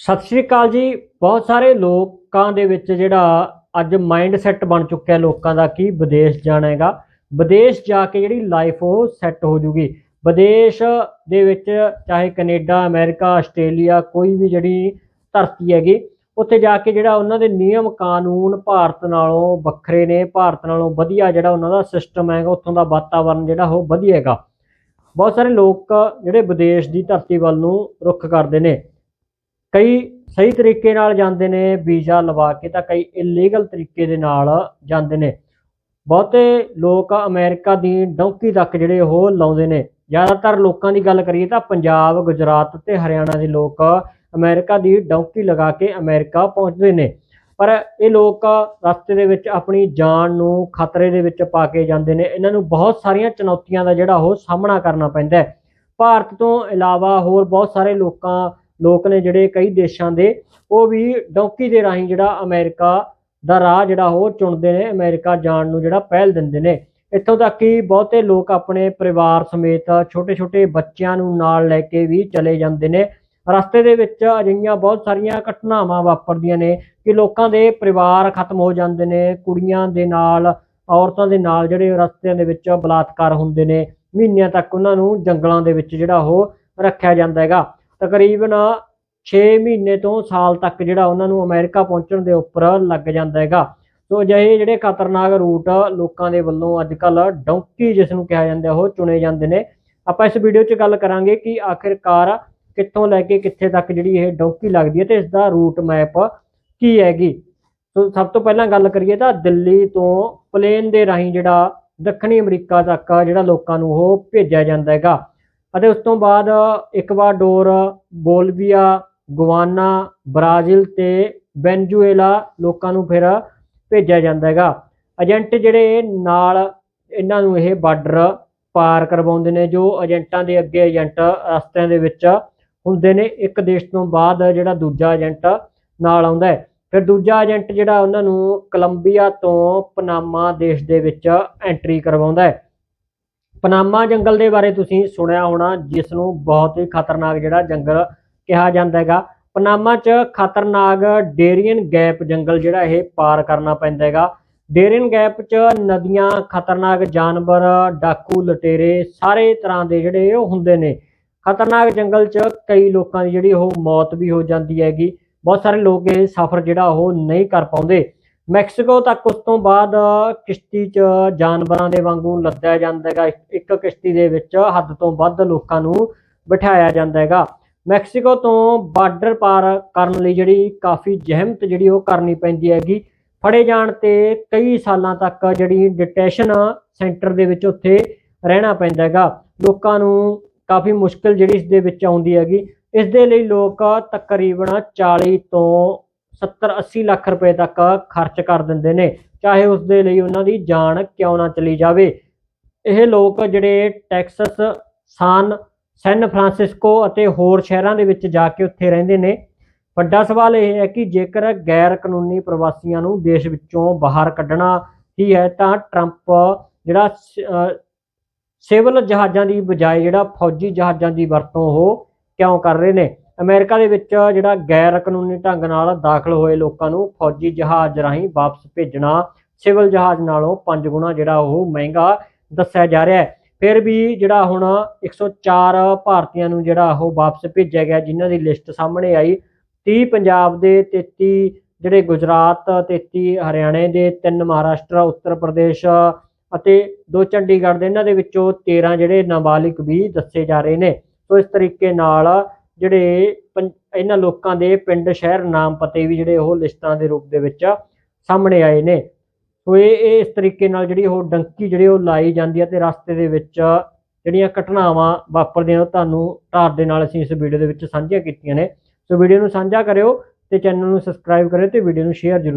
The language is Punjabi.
ਸਤਿ ਸ਼੍ਰੀ ਅਕਾਲ ਜੀ। ਬਹੁਤ ਸਾਰੇ ਲੋਕਾਂ ਦੇ ਵਿੱਚ ਜਿਹੜਾ ਅੱਜ ਮਾਈਂਡ ਸੈੱਟ ਬਣ ਚੁੱਕਿਆ ਲੋਕਾਂ ਦਾ ਕਿ ਵਿਦੇਸ਼ ਜਾਣਾ ਹੈਗਾ। ਵਿਦੇਸ਼ ਜਾ ਕੇ ਜਿਹੜੀ ਲਾਈਫ ਉਹ ਸੈੱਟ ਹੋ ਜੂਗੀ। ਵਿਦੇਸ਼ ਦੇ ਵਿੱਚ ਚਾਹੇ ਕੈਨੇਡਾ, ਅਮਰੀਕਾ, ਆਸਟ੍ਰੇਲੀਆ ਕੋਈ ਵੀ ਜਿਹੜੀ ਧਰਤੀ ਹੈਗੀ, ਉੱਥੇ ਜਾ ਕੇ ਜਿਹੜਾ ਉਹਨਾਂ ਦੇ ਨਿਯਮ ਕਾਨੂੰਨ ਭਾਰਤ ਨਾਲੋਂ ਵੱਖਰੇ ਨੇ, ਭਾਰਤ ਨਾਲੋਂ ਵਧੀਆ ਜਿਹੜਾ ਉਹਨਾਂ ਦਾ ਸਿਸਟਮ ਹੈਗਾ, ਉੱਥੋਂ ਦਾ ਵਾਤਾਵਰਣ ਜਿਹੜਾ ਉਹ ਵਧੀਆ ਹੈਗਾ। ਬਹੁਤ ਸਾਰੇ ਲੋਕ ਜਿਹੜੇ ਵਿਦੇਸ਼ ਦੀ ਧਰਤੀ ਵੱਲ ਨੂੰ ਰੁੱਖ ਕਰਦੇ ਨੇ। ਕਈ ਸਹੀ ਤਰੀਕੇ ਨਾਲ ਜਾਂਦੇ ਨੇ, ਵੀਜ਼ਾ ਲਵਾ ਕੇ ਤਾਂ ਕਈ ਇਲੀਗਲ ਤਰੀਕੇ ਦੇ ਨਾਲ ਜਾਂਦੇ ਨੇ। ਬਹੁਤੇ ਲੋਕ ਅਮਰੀਕਾ ਦੀ ਡੌਂਕੀ ਤੱਕ ਜਿਹੜੇ ਉਹ ਲਾਉਂਦੇ ਨੇ। ਜ਼ਿਆਦਾਤਰ ਲੋਕਾਂ ਦੀ ਗੱਲ ਕਰੀਏ ਤਾਂ ਪੰਜਾਬ, ਗੁਜਰਾਤ ਤੇ ਹਰਿਆਣਾ ਦੇ ਲੋਕ ਅਮਰੀਕਾ ਦੀ ਡੌਂਕੀ ਲਗਾ ਕੇ ਅਮਰੀਕਾ ਪਹੁੰਚਦੇ ਨੇ। ਪਰ ਇਹ ਲੋਕ ਰਸਤੇ ਦੇ ਵਿੱਚ ਆਪਣੀ ਜਾਨ ਨੂੰ ਖਤਰੇ ਦੇ ਵਿੱਚ ਪਾ ਕੇ ਜਾਂਦੇ ਨੇ। ਇਹਨਾਂ ਨੂੰ ਬਹੁਤ ਸਾਰੀਆਂ ਚੁਣੌਤੀਆਂ ਦਾ ਜਿਹੜਾ ਉਹ ਸਾਹਮਣਾ ਕਰਨਾ ਪੈਂਦਾ ਹੈ। ਭਾਰਤ ਤੋਂ ਇਲਾਵਾ ਹੋਰ ਬਹੁਤ ਸਾਰੇ ਲੋਕਾਂ ਲੋਕ ਨੇ ਜਿਹੜੇ ਕਈ ਦੇਸ਼ਾਂ ਦੇ, ਉਹ ਵੀ ਡੌਂਕੀ ਦੇ ਰਾਹੀਂ ਜਿਹੜਾ ਅਮਰੀਕਾ ਦਾ ਰਾਹ ਜਿਹੜਾ ਉਹ ਚੁਣਦੇ ਨੇ, ਅਮਰੀਕਾ ਜਾਣ ਨੂੰ ਜਿਹੜਾ ਪਹਿਲ ਦਿੰਦੇ ਨੇ। ਇੱਥੋਂ ਤੱਕ ਕਿ ਬਹੁਤੇ ਲੋਕ ਆਪਣੇ ਪਰਿਵਾਰ ਸਮੇਤ ਛੋਟੇ-ਛੋਟੇ ਬੱਚਿਆਂ ਨੂੰ ਨਾਲ ਲੈ ਕੇ ਵੀ ਚਲੇ ਜਾਂਦੇ ਨੇ। ਰਸਤੇ ਦੇ ਵਿੱਚ ਅਜਿਹੀਆਂ ਬਹੁਤ ਸਾਰੀਆਂ ਘਟਨਾਵਾਂ ਵਾਪਰਦੀਆਂ ਨੇ ਕਿ ਲੋਕਾਂ ਦੇ ਪਰਿਵਾਰ ਖਤਮ ਹੋ ਜਾਂਦੇ ਨੇ, ਕੁੜੀਆਂ ਦੇ ਨਾਲ, ਔਰਤਾਂ ਦੇ ਨਾਲ ਜਿਹੜੇ ਰਸਤਿਆਂ ਦੇ ਵਿੱਚ ਬਲਾਤਕਾਰ ਹੁੰਦੇ ਨੇ। ਮਹੀਨਿਆਂ ਤੱਕ ਉਹਨਾਂ ਨੂੰ ਜੰਗਲਾਂ ਦੇ ਵਿੱਚ ਜਿਹੜਾ ਉਹ ਰੱਖਿਆ ਜਾਂਦਾ ਹੈਗਾ। ਤਕਰੀਬਨ 6 ਮਹੀਨੇ ਤੋਂ ਸਾਲ ਤੱਕ ਜਿਹੜਾ ਉਹਨਾਂ ਨੂੰ ਅਮਰੀਕਾ ਪਹੁੰਚਣ ਦੇ ਉੱਪਰ ਲੱਗ ਜਾਂਦਾ ਹੈਗਾ। ਸੋ ਅਜਿਹੇ ਜਿਹੜੇ ਖਤਰਨਾਕ ਰੂਟ ਲੋਕਾਂ ਦੇ ਵੱਲੋਂ ਅੱਜ ਕੱਲ ਡੌਂਕੀ ਜਿਸ ਨੂੰ ਕਿਹਾ ਜਾਂਦਾ, ਉਹ ਚੁਣੇ ਜਾਂਦੇ ਨੇ। ਆਪਾਂ ਇਸ ਵੀਡੀਓ 'ਚ ਗੱਲ ਕਰਾਂਗੇ ਕਿ ਆਖਿਰਕਾਰ ਕਿੱਥੋਂ ਲੈ ਕੇ ਕਿੱਥੇ ਤੱਕ ਜਿਹੜੀ ਇਹ ਡੌਂਕੀ ਲੱਗਦੀ ਹੈ ਤੇ ਇਸ ਦਾ ਰੂਟ ਮੈਪ ਕੀ ਹੈਗੀ। ਸੋ ਸਭ ਤੋਂ ਪਹਿਲਾਂ ਗੱਲ ਕਰੀਏ ਤਾਂ ਦਿੱਲੀ ਤੋਂ ਪਲੇਨ ਦੇ ਰਾਹੀਂ ਜਿਹੜਾ ਦੱਖਣੀ ਅਮਰੀਕਾ ਤੱਕ ਜਿਹੜਾ ਲੋਕਾਂ ਨੂੰ ਉਹ ਭੇਜਿਆ ਜਾਂਦਾ ਹੈਗਾ। ਅਤੇ ਉਸ ਤੋਂ ਬਾਅਦ ਇਕਵਾਡੋਰ ਬੋਲਵੀਆ ਗਵਾਨਾ ਬ੍ਰਾਜ਼ੀਲ ਤੇ ਵੈਨਜ਼ੂਏਲਾ ਲੋਕਾਂ ਨੂੰ ਫਿਰ ਭੇਜਿਆ ਜਾਂਦਾ ਹੈਗਾ। ਏਜੰਟ ਜਿਹੜੇ ਨਾਲ ਇਹਨਾਂ ਨੂੰ ਇਹ ਬਾਰਡਰ ਪਾਰ ਕਰਵਾਉਂਦੇ ਨੇ, ਜੋ ਏਜੰਟਾਂ ਦੇ ਅੱਗੇ ਏਜੰਟ ਰਸਤਿਆਂ ਦੇ ਵਿੱਚ ਹੁੰਦੇ ਨੇ, ਇੱਕ ਦੇਸ਼ ਤੋਂ ਬਾਅਦ ਜਿਹੜਾ ਦੂਜਾ ਏਜੰਟ ਨਾਲ ਆਉਂਦਾ ਹੈ। ਫਿਰ ਦੂਜਾ ਏਜੰਟ ਜਿਹੜਾ ਉਹਨਾਂ ਨੂੰ ਕੋਲੰਬੀਆ ਤੋਂ ਪਨਾਮਾ ਦੇਸ਼ ਦੇ ਵਿੱਚ ਐਂਟਰੀ ਕਰਵਾਉਂਦਾ ਹੈ। ਪਨਾਮਾ ਜੰਗਲ ਦੇ ਬਾਰੇ ਤੁਸੀਂ ਸੁਣਿਆ ਹੋਣਾ, ਜਿਸ ਨੂੰ ਬਹੁਤ ਹੀ ਖਤਰਨਾਕ ਜਿਹੜਾ ਜੰਗਲ ਕਿਹਾ ਜਾਂਦਾ ਹੈਗਾ। ਪਨਾਮਾ 'ਚ ਖਤਰਨਾਕ ਡੇਰੀਅਨ ਗੈਪ ਜੰਗਲ ਜਿਹੜਾ ਇਹ ਪਾਰ ਕਰਨਾ ਪੈਂਦਾ ਹੈਗਾ। ਡੇਰੀਅਨ ਗੈਪ 'ਚ ਨਦੀਆਂ, ਖਤਰਨਾਕ ਜਾਨਵਰ, ਡਾਕੂ, ਲਟੇਰੇ ਸਾਰੇ ਤਰ੍ਹਾਂ ਦੇ ਜਿਹੜੇ ਉਹ ਹੁੰਦੇ ਨੇ। ਖਤਰਨਾਕ ਜੰਗਲ 'ਚ ਕਈ ਲੋਕਾਂ ਦੀ ਜਿਹੜੀ ਉਹ ਮੌਤ ਵੀ ਹੋ ਜਾਂਦੀ ਹੈਗੀ। ਬਹੁਤ ਸਾਰੇ ਲੋਕ ਇਹ ਸਫ਼ਰ ਜਿਹੜਾ ਉਹ ਨਹੀਂ ਕਰ ਪਾਉਂਦੇ। ਮੈਕਸੀਕੋ ਤੱਕ ਉਸ ਤੋਂ ਬਾਅਦ ਕਿਸ਼ਤੀ 'ਚ ਜਾਨਵਰਾਂ ਦੇ ਵਾਂਗੂ ਲੱਦਿਆ ਜਾਂਦਾ ਹੈਗਾ। ਇੱਕ- ਇੱਕ ਕਿਸ਼ਤੀ ਦੇ ਵਿੱਚ ਹੱਦ ਤੋਂ ਵੱਧ ਲੋਕਾਂ ਨੂੰ ਬਿਠਾਇਆ ਜਾਂਦਾ ਹੈਗਾ। ਮੈਕਸੀਕੋ ਤੋਂ ਬਾਰਡਰ ਪਾਰ ਕਰਨ ਲਈ ਜਿਹੜੀ ਕਾਫੀ ਜ਼ਹਿਮਤ ਜਿਹੜੀ ਉਹ ਕਰਨੀ ਪੈਂਦੀ ਹੈਗੀ। ਫੜੇ ਜਾਣ ਤੇ ਕਈ ਸਾਲਾਂ ਤੱਕ ਜਿਹੜੀ ਡਿਟੈਸ਼ਨ ਸੈਂਟਰ ਦੇ ਵਿੱਚ ਉੱਥੇ ਰਹਿਣਾ ਪੈਂਦਾ ਹੈਗਾ। ਲੋਕਾਂ ਨੂੰ ਕਾਫੀ ਮੁਸ਼ਕਲ ਜਿਹੜੀ ਇਸ ਦੇ ਵਿੱਚ ਆਉਂਦੀ ਹੈਗੀ। ਇਸ ਦੇ ਲਈ ਲੋਕ ਤਕਰੀਬਨ 40 ਤੋਂ 70 80 ਲੱਖ ਰੁਪਏ ਤੱਕ ਖਰਚ ਕਰ ਦਿੰਦੇ ਨੇ। ਚਾਹੇ ਉਸ ਦੇ ਲਈ ਉਹਨਾਂ ਦੀ ਜਾਨ ਕਿਉਂ ਨਾ ਚਲੀ ਜਾਵੇ। ਇਹ ਲੋਕ ਜਿਹੜੇ ਟੈਕਸਸ, ਸਾਨ, ਸੈਨ ਫਰਾਂਸਿਸਕੋ ਅਤੇ ਹੋਰ ਸ਼ਹਿਰਾਂ ਦੇ ਵਿੱਚ ਜਾ ਕੇ ਉੱਥੇ ਰਹਿੰਦੇ ਨੇ। ਵੱਡਾ ਸਵਾਲ ਇਹ ਹੈ ਕਿ ਜੇਕਰ ਗੈਰ ਕਾਨੂੰਨੀ ਪ੍ਰਵਾਸੀਆਂ ਨੂੰ ਦੇਸ਼ ਵਿੱਚੋਂ ਬਾਹਰ ਕੱਢਣਾ ਹੀ ਹੈ, ਤਾਂ ਟਰੰਪ ਜਿਹੜਾ ਸਿਵਲ ਜਹਾਜ਼ਾਂ ਦੀ ਬਜਾਏ ਜਿਹੜਾ ਫੌਜੀ ਜਹਾਜ਼ਾਂ ਦੀ ਵਰਤੋਂ ਉਹ ਕਿਉਂ ਕਰ ਰਹੇ ਨੇ? ਅਮਰੀਕਾ ਦੇ ਵਿੱਚ ਜਿਹੜਾ ਗੈਰ ਕਾਨੂੰਨੀ ਢੰਗ ਨਾਲ ਦਾਖਲ ਹੋਏ ਲੋਕਾਂ ਨੂੰ ਫੌਜੀ ਜਹਾਜ਼ ਰਾਹੀਂ ਵਾਪਸ ਭੇਜਣਾ, ਸਿਵਲ ਜਹਾਜ਼ ਨਾਲੋਂ 5 ਗੁਣਾ ਜਿਹੜਾ ਉਹ ਮਹਿੰਗਾ ਦੱਸਿਆ ਜਾ ਰਿਹਾ ਹੈ। ਫਿਰ ਵੀ ਜਿਹੜਾ ਹੁਣ 104 ਭਾਰਤੀਆਂ ਨੂੰ ਜਿਹੜਾ ਉਹ ਵਾਪਸ ਭੇਜਿਆ ਗਿਆ, ਜਿਨ੍ਹਾਂ ਦੀ ਲਿਸਟ ਸਾਹਮਣੇ ਆਈ 30 ਪੰਜਾਬ ਦੇ 33 ਜਿਹੜੇ ਗੁਜਰਾਤ 33 ਹਰਿਆਣੇ ਦੇ, ਤਿੰਨ ਮਹਾਰਾਸ਼ਟਰ, ਉੱਤਰ ਪ੍ਰਦੇਸ਼ ਅਤੇ ਦੋ ਚੰਡੀਗੜ੍ਹ ਦੇ, ਇਹਨਾਂ ਦੇ ਵਿੱਚੋਂ 13 ਜਿਹੜੇ ਨਾਬਾਲਿਗ ਵੀ ਦੱਸੇ ਜਾ ਰਹੇ ਨੇ। ਸੋ ਇਸ ਤਰੀਕੇ ਨਾਲ ਜਿਹੜੇ ਪੰ- ਇਹਨਾਂ ਲੋਕਾਂ ਦੇ ਪਿੰਡ, ਸ਼ਹਿਰ ਨਾਮ ਪਤੇ ਵੀ ਜਿਹੜੇ ਉਹ ਲਿਸਟਾਂ ਦੇ ਰੂਪ ਦੇ ਵਿੱਚ ਸਾਹਮਣੇ ਆਏ ਨੇ। ਸੋ ਇਹ ਇਸ ਤਰੀਕੇ ਨਾਲ ਜਿਹੜੀ ਉਹ ਡੰਕੀ ਜਿਹੜੀ ਉਹ ਲਾਈ ਜਾਂਦੀ ਹੈ ਤੇ ਰਸਤੇ ਦੇ ਵਿੱਚ ਜਿਹੜੀਆਂ ਘਟਨਾਵਾਂ ਵਾਪਰਦੀਆਂ ਉਹ ਤੁਹਾਨੂੰ ਧਾਰ ਦੇ ਨਾਲ ਅਸੀਂ ਇਸ ਵੀਡੀਓ ਦੇ ਵਿੱਚ ਸਾਂਝੀਆਂ ਕੀਤੀਆਂ ਨੇ। ਸੋ ਵੀਡੀਓ ਨੂੰ ਸਾਂਝਾ ਕਰਿਓ ਤੇ ਚੈਨਲ ਨੂੰ ਸਬਸਕ੍ਰਾਈਬ ਕਰਿਓ ਤੇ ਵੀਡੀਓ ਨੂੰ ਸ਼ੇਅਰ ਜ਼ਰੂਰ